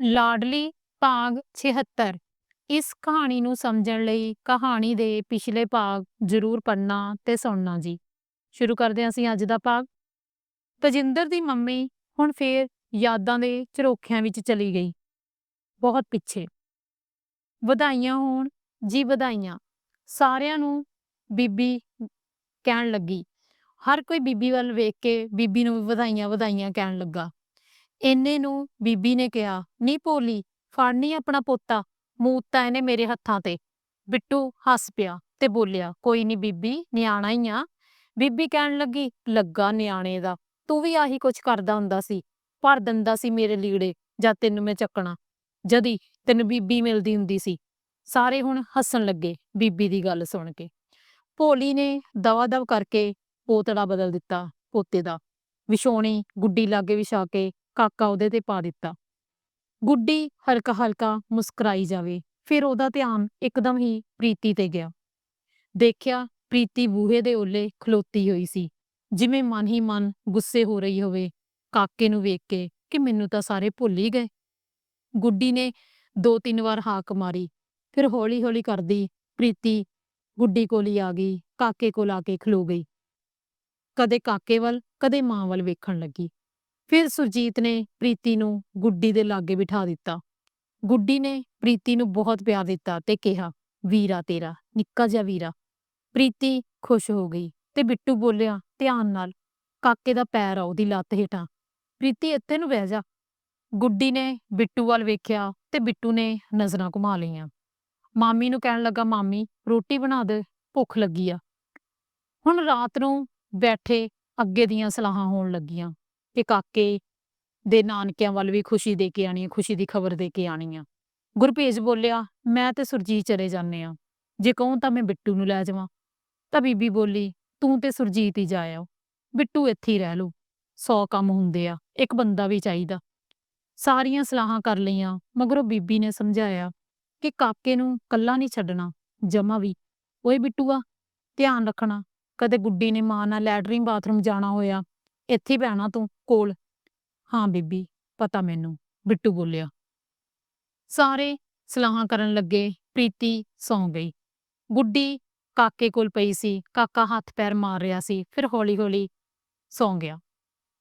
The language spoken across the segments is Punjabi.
ਲਾਡਲੀ ਭਾਗ 76 ਇਸ ਕਹਾਣੀ ਨੂੰ ਸਮਝਣ ਲਈ ਕਹਾਣੀ ਦੇ ਪਿਛਲੇ ਭਾਗ ਜ਼ਰੂਰ ਪੜ੍ਹਨਾ ਤੇ ਸੁਣਨਾ ਜੀ। ਸ਼ੁਰੂ ਕਰਦੇ ਹਾਂ ਅਸੀਂ ਅੱਜ ਦਾ ਭਾਗ। ਤਜਿੰਦਰ ਦੀ ਮੰਮੀ ਹੁਣ ਫੇਰ ਯਾਦਾਂ ਦੇ ਝਰੋਖਿਆਂ ਵਿੱਚ ਚਲੀ ਗਈ। ਬਹੁਤ ਪਿੱਛੇ। ਵਧਾਈਆਂ ਹੋਣ ਜੀ ਵਧਾਈਆਂ। ਸਾਰਿਆਂ ਨੂੰ ਬੀਬੀ ਕਹਿਣ ਲੱਗੀ। ਹਰ ਕੋਈ ਬੀਬੀ ਵੱਲ ਵੇਖ ਕੇ ਬੀਬੀ ਨੂੰ ਵਧਾਈਆਂ ਵਧਾਈਆਂ ਕਹਿਣ ਲੱਗਾ। ਇੰਨੇ ਨੂੰ ਬੀਬੀ ਨੇ ਕਿਹਾ, ਨੀ ਭੋਲੀ, ਫੜਨੀ ਆਪਣਾ ਪੋਤਾ, ਮੂਤ ਇਹਨੇ ਮੇਰੇ ਹੱਥਾਂ ਤੇ। ਬਿੱਟੂ ਹੱਸ ਪਿਆ ਤੇ ਬੋਲਿਆ, ਕੋਈ ਨਹੀਂ ਬੀਬੀ, ਨਿਆਣਾ ਹੀ ਆ। ਬੀਬੀ ਕਹਿਣ ਲੱਗੀ, ਲੱਗਾ ਨਿਆਣੇ ਦਾ, ਤੂੰ ਵੀ ਆਹੀ ਕੁਝ ਕਰਦਾ ਹੁੰਦਾ ਸੀ, ਭਰ ਦਿੰਦਾ ਸੀ ਮੇਰੇ ਲੀੜੇ, ਜਾਂ ਤੈਨੂੰ ਮੈਂ ਚੱਕਣਾ। ਜਦੀ ਤੈਨੂੰ ਬੀਬੀ ਮਿਲਦੀ ਹੁੰਦੀ ਸੀ। ਸਾਰੇ ਹੁਣ ਹੱਸਣ ਲੱਗੇ ਬੀਬੀ ਦੀ ਗੱਲ ਸੁਣ ਕੇ। ਭੋਲੀ ਨੇ ਦਵਾ ਦਵ ਕਰਕੇ ਪੋਤੜਾ ਬਦਲ ਦਿੱਤਾ ਪੋਤੇ ਦਾ। ਵਿਛੋਣੀ ਗੁੱਡੀ ਲਾਗੇ ਵਿਛਾ ਕੇ ਕਾਕਾ ਉਹਦੇ ਤੇ ਪਾ ਦਿੱਤਾ। ਗੁੱਡੀ ਹਲਕਾ ਹਲਕਾ ਮੁਸਕਰਾਈ ਜਾਵੇ, ਫਿਰ ਉਹਦਾ ਧਿਆਨ ਇੱਕਦਮ ਹੀ ਪ੍ਰੀਤੀ ਤੇ ਗਿਆ। ਦੇਖਿਆ ਪ੍ਰੀਤੀ ਬੂਹੇ ਦੇ ਓਲੇ ਖਲੋਤੀ ਹੋਈ ਸੀ। ਜਿਵੇਂ ਮਨ ਹੀ ਮਨ ਗੁੱਸੇ ਹੋ ਰਹੀ ਹੋਵੇ, ਕਾਕੇ ਨੂੰ ਵੇਖ ਕੇ ਕਿ ਮੈਨੂੰ ਤਾਂ ਸਾਰੇ ਭੁੱਲ ਹੀ ਗਏ। ਗੁੱਡੀ ਨੇ ਦੋ ਤਿੰਨ ਵਾਰ ਹਾਕ ਮਾਰੀ, ਫਿਰ ਹੌਲੀ ਹੌਲੀ ਕਰਦੀ ਪ੍ਰੀਤੀ, ਗੁੱਡੀ ਕੋਲ ਹੀ ਆ ਗਈ, ਕਾਕੇ ਕੋਲ ਆ ਕੇ ਖਲੋ ਗਈ। ਕਦੇ ਕਾਕੇ ਵੱਲ, ਕਦੇ ਮਾਂ ਵੱਲ ਵੇਖਣ ਲੱਗੀ। ਫਿਰ ਸੁਰਜੀਤ ਨੇ ਪ੍ਰੀਤੀ ਨੂੰ ਗੁੱਡੀ ਦੇ ਲਾਗੇ ਬਿਠਾ ਦਿੱਤਾ। ਗੁੱਡੀ ਨੇ ਪ੍ਰੀਤੀ ਨੂੰ ਬਹੁਤ ਪਿਆਰ ਦਿੱਤਾ ਤੇ ਕਿਹਾ, ਵੀਰਾ ਤੇਰਾ, ਨਿੱਕਾ ਜਿਹਾ ਵੀਰਾ। ਪ੍ਰੀਤੀ ਖੁਸ਼ ਹੋ ਗਈ ਤੇ ਬਿੱਟੂ ਬੋਲਿਆ, ਧਿਆਨ ਨਾਲ, ਕਾਕੇ ਦਾ ਪੈਰ ਆ ਉਹਦੀ ਲੱਤ ਹੇਠਾਂ। ਪ੍ਰੀਤੀ, ਇੱਥੇ ਨੂੰ ਬਹਿ ਜਾ। ਗੁੱਡੀ ਨੇ ਬਿੱਟੂ ਵੱਲ ਵੇਖਿਆ ਤੇ ਬਿੱਟੂ ਨੇ ਨਜ਼ਰਾਂ ਘੁਮਾ ਲਈਆਂ। ਮਾਮੀ ਨੂੰ ਕਹਿਣ ਲੱਗਾ, ਮਾਮੀ, ਰੋਟੀ ਬਣਾ ਦੇ, ਭੁੱਖ ਲੱਗੀ ਆ। ਹੁਣ ਰਾਤ ਨੂੰ ਬੈਠੇ ਅੱਗੇ ਦੀਆਂ ਸਲਾਹਾਂ ਹੋਣ ਲੱਗੀਆਂ। ਕਿ ਕਾਕੇ ਦੇ ਨਾਨਕਿਆਂ ਵੱਲ ਵੀ ਖੁਸ਼ੀ ਦੇ ਕੇ ਆਣੀ ਆ ਖੁਸ਼ੀ ਦੀ ਖਬਰ ਦੇ ਕੇ ਆਣੀ ਆ। ਗੁਰਪੇਜ ਬੋਲਿਆ, ਮੈਂ ਤੇ ਸੁਰਜੀਤ ਚਲੇ ਜਾਂਦੇ ਆ ਜੇ ਕਹੂੰ ਤਾਂ ਮੈਂ ਬਿੱਟੂ ਨੂੰ ਲੈ ਜਾਵਾਂ। ਤਾਂ ਬੀਬੀ ਬੋਲੀ, ਤੂੰ ਤੇ ਸੁਰਜੀਤ ਹੀ ਜਾਇਓ ਬਿੱਟੂ ਇੱਥੇ ਹੀ ਰਹਿ ਲਓ। ਸੌ ਕੰਮ ਹੁੰਦੇ ਆ, ਇੱਕ ਬੰਦਾ ਵੀ ਚਾਹੀਦਾ। ਸਾਰੀਆਂ ਸਲਾਹਾਂ ਕਰ ਲਈਆਂ, ਮਗਰੋਂ ਬੀਬੀ ਨੇ ਸਮਝਾਇਆ ਕਿ ਕਾਕੇ ਨੂੰ ਕੱਲਾ ਨਹੀਂ ਛੱਡਣਾ, ਜਮਾ ਵੀ। ਓਏ ਬਿੱਟੂਆ, ਧਿਆਨ ਰੱਖਣਾ, ਕਦੇ ਗੁੱਡੀ ਨੇ ਮਾਂ ਨਾਲ ਲੈਟਰਿੰਗ ਬਾਥਰੂਮ ਜਾਣਾ ਹੋਇਆ ਇੱਥੇ ਹੀ ਬਹਿਣਾ ਤੂੰ ਕੋਲ। ਹਾਂ ਬੀਬੀ, ਪਤਾ ਮੈਨੂੰ, ਬਿੱਟੂ ਬੋਲਿਆ। ਸਾਰੇ ਸਲਾਹਾਂ ਕਰਨ ਲੱਗੇ, ਪ੍ਰੀਤੀ ਸੌਂ ਗਈ। ਗੁੱਡੀ ਕਾਕੇ ਕੋਲ ਪਈ ਸੀ, ਕਾਕਾ ਹੱਥ ਪੈਰ ਮਾਰ ਰਿਹਾ ਸੀ, ਫਿਰ ਹੌਲੀ-ਹੌਲੀ ਸੌਂ ਗਿਆ।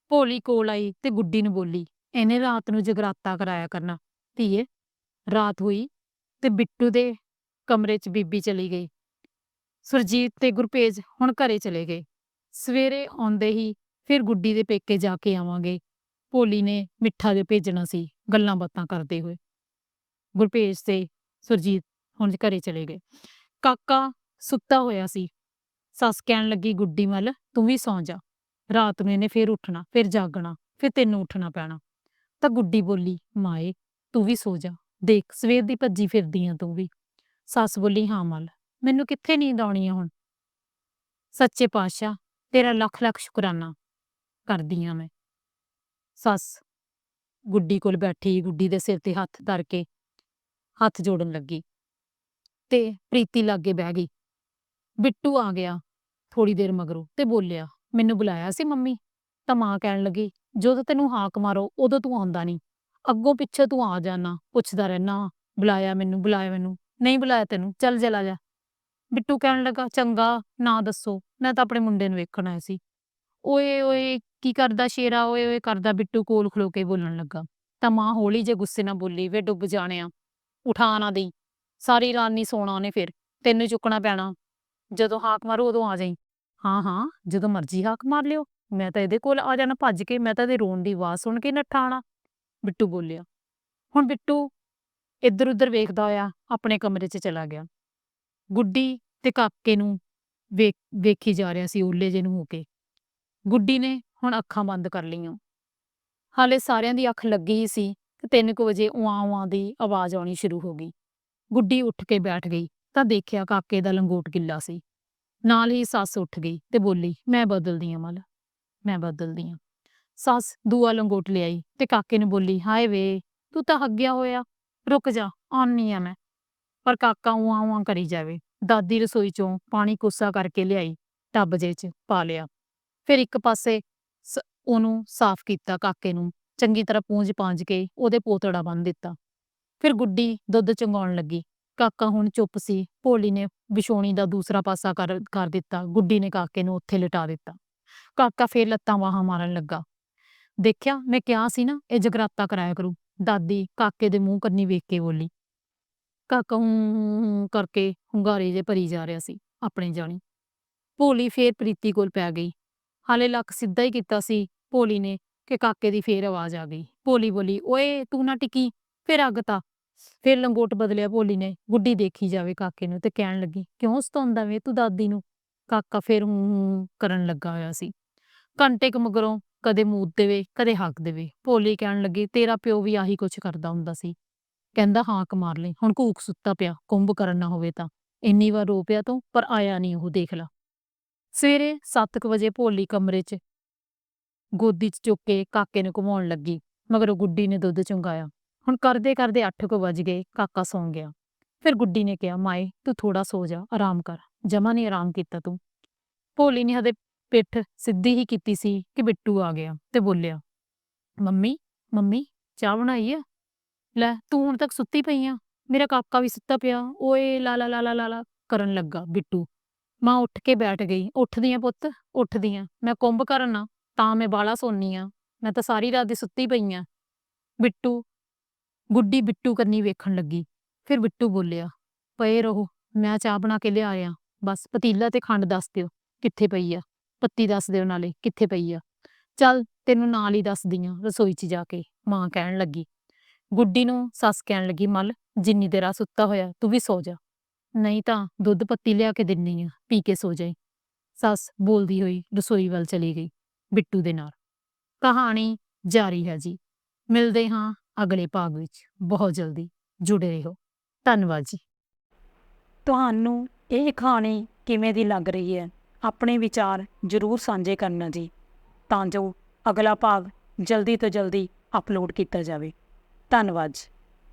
ਭੋਲੀ ਕੋਲ ਆਈ ਤੇ ਗੁੱਡੀ ਨੂੰ ਬੋਲੀ, ਇਹਨੇ ਰਾਤ ਨੂੰ ਜਗਰਾਤਾ ਕਰਾਇਆ ਕਰਨਾ, ਧੀਏ। ਰਾਤ ਹੋਈ ਤੇ ਬਿੱਟੂ ਦੇ ਕਮਰੇ 'ਚ ਬੀਬੀ ਚਲੀ ਗਈ। ਸੁਰਜੀਤ ਤੇ ਗੁਰਪੇਜ ਹੁਣ ਘਰੇ ਚਲੇ ਗਏ। ਸਵੇਰੇ ਆਉਂਦੇ ਹੀ ਫਿਰ ਗੁੱਡੀ ਦੇ ਪੇਕੇ ਜਾ ਕੇ ਆਵਾਂਗੇ। ਭੋਲੀ ਨੇ ਮਿੱਠਾ ਜਿਹਾ ਭੇਜਣਾ ਸੀ, ਗੱਲਾਂ ਬਾਤਾਂ ਕਰਦੇ ਹੋਏ। ਗੁਰਪੇਜ ਤੇ ਸੁਰਜੀਤ ਹੁਣ ਘਰੇ ਚਲੇ ਗਏ। ਕਾਕਾ ਸੁੱਤਾ ਹੋਇਆ ਸੀ। ਸੱਸ ਕਹਿਣ ਲੱਗੀ, ਗੁੱਡੀ ਵੱਲ, ਤੂੰ ਵੀ ਸੌਂ ਜਾ। ਰਾਤ ਨੂੰ ਇਹਨੇ ਫੇਰ ਉੱਠਣਾ, ਫਿਰ ਜਾਗਣਾ, ਫਿਰ ਤੈਨੂੰ ਉੱਠਣਾ ਪੈਣਾ। ਤਾਂ ਗੁੱਡੀ ਬੋਲੀ, ਮਾਏ, ਤੂੰ ਵੀ ਸੋ ਜਾ। ਦੇਖ, ਸਵੇਰ ਦੀ ਭੱਜੀ ਫਿਰਦੀ ਆ ਤੂੰ ਵੀ। ਸੱਸ ਬੋਲੀ, ਹਾਂ ਮਲ, ਮੈਨੂੰ ਕਿੱਥੇ ਨੀਂਦ ਆਉਣੀ ਆ ਹੁਣ? ਸੱਚੇ ਪਾਤਸ਼ਾਹ, ਤੇਰਾ ਲੱਖ ਲੱਖ ਸ਼ੁਕਰਾਨਾ। ਕਰਦੀ ਆ ਮੈਂ। ਸੱਸ ਗੁੱਡੀ ਕੋਲ ਬੈਠੀ ਗੁੱਡੀ ਦੇ ਸਿਰ ਤੇ ਹੱਥ ਧਰ ਕੇ ਹੱਥ ਜੋੜਨ ਲੱਗੀ ਤੇ ਪ੍ਰੀਤੀ ਲਾਗੇ ਬਹਿ ਗਈ। ਬਿੱਟੂ ਆ ਗਿਆ ਥੋੜੀ ਦੇਰ ਮਗਰੋਂ ਤੇ ਬੋਲਿਆ, ਮੈਨੂੰ ਬੁਲਾਇਆ ਸੀ ਮੰਮੀ? ਤਾਂ ਮਾਂ ਕਹਿਣ ਲੱਗੀ, ਜਦੋਂ ਤੈਨੂੰ ਹਾਕ ਮਾਰੋ, ਉਦੋਂ ਤੂੰ ਆਉਂਦਾ ਨਹੀਂ। ਅੱਗੋਂ ਪਿੱਛੇ ਤੂੰ ਆ ਜਾਣਾ, ਪੁੱਛਦਾ ਰਹਿਣਾ, ਬੁਲਾਇਆ ਮੈਨੂੰ ਬੁਲਾਇਆ ਮੈਨੂੰ। ਨਹੀਂ ਬੁਲਾਇਆ ਤੈਨੂੰ, ਚੱਲ, ਚਲਾ ਜਾ। ਬਿੱਟੂ ਕਹਿਣ ਲੱਗਾ, ਚੰਗਾ, ਨਾ ਦੱਸੋ, ਮੈਂ ਤਾਂ ਆਪਣੇ ਮੁੰਡੇ ਨੂੰ ਵੇਖਣ ਆਇਆ ਸੀ। ਓਏ ਓਏ, ਕੀ ਕਰਦਾ ਸ਼ੇਰਾ? ਓਏ ਓਏ, ਕਰਦਾ ਬਿੱਟੂ ਕੋਲ ਖਲੋ ਕੇ ਬੋਲਣ ਲੱਗਾ। ਤਾਂ ਮਾਂ ਹੌਲੀ ਜੇ ਗੁੱਸੇ ਨਾਲ ਬੋਲੀ, ਵੇ ਡੁੱਬ ਜਾਣਿਆ, ਉਠਾ ਨਾ ਦੇਈ। ਸਾਰੀ ਰਾਤ ਨਹੀਂ ਸੋਣਾ ਉਹਨੇ ਫਿਰ, ਤੈਨੂੰ ਚੁੱਕਣਾ ਪੈਣਾ। ਜਦੋਂ ਹਾਕ ਮਾਰੂ ਉਦੋਂ ਆ ਜਾਈ। ਹਾਂ ਹਾਂ, ਜਦੋਂ ਮਰਜ਼ੀ ਹਾਕ ਮਾਰ ਲਿਓ। ਮੈਂ ਤਾਂ ਇਹਦੇ ਕੋਲ ਆ ਜਾਣਾ ਭੱਜ ਕੇ, ਮੈਂ ਤਾਂ ਇਹਦੇ ਰੋਣ ਦੀ ਆਵਾਜ਼ ਸੁਣ ਕੇ ਨੱਠਾ ਆਣਾ। ਬਿੱਟੂ ਬੋਲਿਆ। ਹੁਣ ਬਿੱਟੂ ਇੱਧਰ ਉੱਧਰ ਵੇਖਦਾ ਹੋਇਆ, ਆਪਣੇ ਕਮਰੇ 'ਚ ਚਲਾ ਗਿਆ। ਗੁੱਡੀ ਤੇ ਕਾਕੇ ਨੂੰ ਵੇਖ, ਵੇਖੀ ਜਾ ਰਿਹਾ ਸੀ, ਓਲੇ ਜੇ ਨੂੰ ਹੋ ਕੇ। ਗੁੱਡੀ ਨੇ ਹੁਣ ਅੱਖਾਂ ਬੰਦ ਕਰ ਲਈਆਂ। ਹਾਲੇ ਸਾਰਿਆਂ ਦੀ ਅੱਖ ਲੱਗੀ ਹੀ ਸੀ ਕਿ 3 ਵਜੇ ਉਆਂ ਉਆਂ ਦੀ ਆਵਾਜ਼ ਆਉਣੀ ਸ਼ੁਰੂ ਹੋ ਗਈ। ਗੁੱਡੀ ਉੱਠ ਕੇ ਬੈਠ ਗਈ ਤਾਂ ਦੇਖਿਆ ਕਾਕੇ ਦਾ ਲੰਗੋਟ ਗਿੱਲਾ ਸੀ। ਨਾਲ ਹੀ ਸੱਸ ਉੱਠ ਗਈ ਤੇ ਬੋਲੀ, ਮੈਂ ਬਦਲਦੀ ਆ ਮਲ, ਮੈਂ ਬਦਲਦੀ ਆ। ਸੱਸ ਦੂਆ ਲੰਗੋਟ ਲਿਆਈ ਤੇ ਕਾਕੇ ਨੂੰ ਬੋਲੀ, ਹਾਏ ਵੇ, ਤੂੰ ਤਾਂ ਹੱਗਿਆ ਹੋਇਆ, ਰੁਕ ਜਾ ਆਉਣੀ ਆ ਮੈਂ। ਪਰ ਕਾਕਾ ਉਆਂ ਉਆਂ ਕਰੀ ਜਾਵੇ, ਦਾਦੀ ਰਸੋਈ ਚੋਂ ਪਾਣੀ ਕੋਸਾ ਕਰਕੇ ਲਿਆਈ, ਟੱਬ ਜੇ ਚ ਪਾ ਲਿਆ। ਫਿਰ ਇੱਕ ਪਾਸੇ ਸ- ਉਹਨੂੰ ਸਾਫ਼ ਕੀਤਾ ਕਾਕੇ ਨੂੰ, ਚੰਗੀ ਤਰ੍ਹਾਂ ਪੂੰਝ ਪਾਂਝ ਕੇ ਉਹਦੇ ਪੋਤੜਾ ਬੰਨ ਦਿੱਤਾ। ਫਿਰ ਗੁੱਡੀ ਦੁੱਧ ਚੁੰਗਾਉਣ ਲੱਗੀ। ਕਾਕਾ ਹੁਣ ਚੁੱਪ ਸੀ, ਭੋਲੀ ਨੇ ਵਿਛੋਣੀ ਦਾ ਦੂਸਰਾ ਪਾਸਾ ਕਰ ਕਰ ਦਿੱਤਾ, ਗੁੱਡੀ ਨੇ ਕਾਕੇ ਨੂੰ ਉੱਥੇ ਲਟਾ ਦਿੱਤਾ। ਕਾਕਾ ਫੇਰ ਲੱਤਾਂ ਵਾਹਾਂ ਮਾਰਨ ਲੱਗਾ। ਦੇਖਿਆ, ਮੈਂ ਕਿਹਾ ਸੀ ਨਾ, ਇਹ ਜਗਰਾਤਾ ਕਰਾਇਆ ਕਰੂ। ਦਾਦੀ ਕਾਕੇ ਦੇ ਮੂੰਹ ਕੰਨੀ ਵੇਖ ਕੇ ਬੋਲੀ। ਕਾਕਾ ਹੂੰ ਹੂੰ ਕਰਕੇ ਹੁੰਗਾਰੇ ਜੇ ਭਰੀ ਜਾ ਰਿਹਾ ਸੀ, ਆਪਣੇ ਜਾਣੀ। ਭੋਲੀ ਫੇਰ ਪ੍ਰੀਤੀ ਕੋਲ ਪੈ ਗਈ। ਹਾਲੇ ਲੱਕ ਸਿੱਧਾ ਹੀ ਕੀਤਾ ਸੀ ਭੋਲੀ ਨੇ ਕਿ ਕਾਕੇ ਦੀ ਫੇਰ ਆਵਾਜ਼ ਆ ਗਈ। ਭੋਲੀ ਬੋਲੀ, ਓਏ, ਤੂੰ ਨਾ ਟਿਕੀ, ਫਿਰ ਅੱਗ ਤਾ। ਫਿਰ ਲੰਗੋਟ ਬਦਲਿਆ ਭੋਲੀ ਨੇ, ਗੁੱਡੀ ਦੇਖੀ ਜਾਵੇ ਕਾਕੇ ਨੂੰ, ਤੇ ਕਹਿਣ ਲੱਗੀ, ਕਿਉਂ ਸਤਾਉਂਦਾ ਵੇ ਤੂੰ ਦਾਦੀ ਨੂੰ? ਕਾਕਾ ਫਿਰ ਹੂੰ ਕਰਨ ਲੱਗਾ ਹੋਇਆ ਸੀ। ਘੰਟੇ ਕੁ ਮਗਰੋਂ ਕਦੇ ਮੂਤ ਦੇਵੇ, ਕਦੇ ਹੱਕ ਦੇਵੇ, ਭੋਲੀ ਕਹਿਣ ਲੱਗੀ, ਤੇਰਾ ਪਿਓ ਵੀ ਆਹੀ ਕੁਛ ਕਰਦਾ ਹੁੰਦਾ ਸੀ। ਕਹਿੰਦਾ, ਹਾਕ ਮਾਰ ਲੈ, ਹੁਣ ਘੂਕ ਸੁੱਤਾ ਪਿਆ, ਕੁੰਭ ਕਰਨ ਨਾ ਹੋਵੇ ਤਾਂ। ਇੰਨੀ ਵਾਰ ਰੋ ਪਿਆ ਤੂੰ, ਪਰ ਆਇਆ ਨਹੀਂ ਉਹ, ਦੇਖ ਲਾ। ਸਵੇਰੇ 7:00 ਵਜੇ ਭੋਲੀ ਕਮਰੇ 'ਚ। ਗੋਦੀ 'ਚ ਚੁੱਕ ਕੇ ਕਾਕੇ ਨੂੰ ਘੁਮਾਉਣ ਲੱਗੀ, ਮਗਰ ਗੁੱਡੀ ਨੇ ਦੁੱਧ ਚੁੰਗਾਇਆ ਹੁਣ ਕਰਦੇ ਕਰਦੇ 8:00 ਵੱਜ ਗਏ, ਕਾਕਾ ਸੌਂ ਗਿਆ। ਫਿਰ ਗੁੱਡੀ ਨੇ ਕਿਹਾ, ਮਾਏ, ਤੂੰ ਥੋੜਾ ਸੋ ਜਾ, ਆਰਾਮ ਕਰ। ਜਮਾ ਨਹੀਂ ਆਰਾਮ ਕੀਤਾ ਤੂੰ। ਭੋਲੀ ਨੇ ਹਦੇ ਪਿੱਠ ਸਿੱਧੀ ਹੀ ਕੀਤੀ ਸੀ ਕਿ ਬਿੱਟੂ ਆ ਗਿਆ ਤੇ ਬੋਲਿਆ, ਮੰਮੀ ਮੰਮੀ, ਚਾਹ ਬਣਾਈ ਆ? ਲੈ, ਤੂੰ ਹੁਣ ਤੱਕ ਸੁੱਤੀ ਪਈ ਆ। ਮੇਰਾ ਕਾਕਾ ਵੀ ਸੁੱਤਾ ਪਿਆ, ਓਏ, ਲਾ ਲਾ ਲਾ ਲਾ ਲਾ ਲਾ, ਕਰਨ ਲੱਗਾ ਬਿੱਟੂ। ਮਾਂ ਉੱਠ ਕੇ ਬੈਠ ਗਈ, ਉੱਠਦੀ ਆ ਪੁੱਤ, ਉੱਠਦੀ ਆ। ਮੈਂ ਕੁੰਭ ਕਰਨਾ ਤਾਂ ਮੈਂ ਬਾਲਾ ਸੋਨੀ ਆ। ਮੈਂ ਤਾਂ ਸਾਰੀ ਰਾਤ ਦੀ ਸੁੱਤੀ ਪਈ ਆ। ਬਿੱਟੂ ਗੁੱਡੀ ਬਿੱਟੂ ਕੰਨੀ ਵੇਖਣ ਲੱਗੀ। ਫਿਰ ਬਿੱਟੂ ਬੋਲਿਆ, ਪਏ ਰਹੋ, ਮੈਂ ਚਾਹ ਬਣਾ ਕੇ ਲਿਆ ਲਿਆਇਆ ਬਸ ਪਤੀਲਾ ਤੇ ਖੰਡ ਦੱਸ ਦਿਓ, ਕਿੱਥੇ ਪਈ ਆ? ਪੱਤੀ ਦੱਸ ਦਿਓ ਨਾਲੇ, ਕਿੱਥੇ ਪਈ ਆ? ਚੱਲ, ਤੈਨੂੰ ਨਾਲ ਹੀ ਦੱਸਦੀ ਆ, ਰਸੋਈ 'ਚ ਜਾ ਕੇ, ਮਾਂ ਕਹਿਣ ਲੱਗੀ। ਗੁੱਡੀ ਨੂੰ ਸੱਸ ਕਹਿਣ ਲੱਗੀ, ਮੱਲ, ਜਿੰਨੀ ਦੇਰ ਆ ਸੁੱਤਾ ਹੋਇਆ, ਤੂੰ ਵੀ ਸੌ ਜਾ। ਨਹੀਂ ਤਾਂ ਦੁੱਧ ਪੱਤੀ ਲਿਆ ਕੇ ਦਿੰਨੀ ਆ, ਪੀ ਕੇ ਸੋ ਜਾਈ। ਸੱਸ ਬੋਲਦੀ ਹੋਈ ਰਸੋਈ ਵੱਲ ਚਲੀ ਗਈ, ਬਿੱਟੂ ਦੇ ਨਾਲ। ਕਹਾਣੀ ਜਾਰੀ ਹੈ ਜੀ। ਮਿਲਦੇ ਹਾਂ ਅਗਲੇ ਭਾਗ ਵਿੱਚ। ਬਹੁਤ ਜਲਦੀ ਜੁੜੇ ਰਹੋ। ਧੰਨਵਾਦ ਜੀ। ਤੁਹਾਨੂੰ ਇਹ ਕਹਾਣੀ ਕਿਵੇਂ ਦੀ ਲੱਗ ਰਹੀ ਹੈ? ਆਪਣੇ ਵਿਚਾਰ ਜ਼ਰੂਰ ਸਾਂਝੇ ਕਰਨਾ ਜੀ, ਤਾਂ ਜੋ ਅਗਲਾ ਭਾਗ ਜਲਦੀ ਤੋਂ ਜਲਦੀ ਅਪਲੋਡ ਕੀਤਾ ਜਾਵੇ। ਧੰਨਵਾਦ ਜੀ।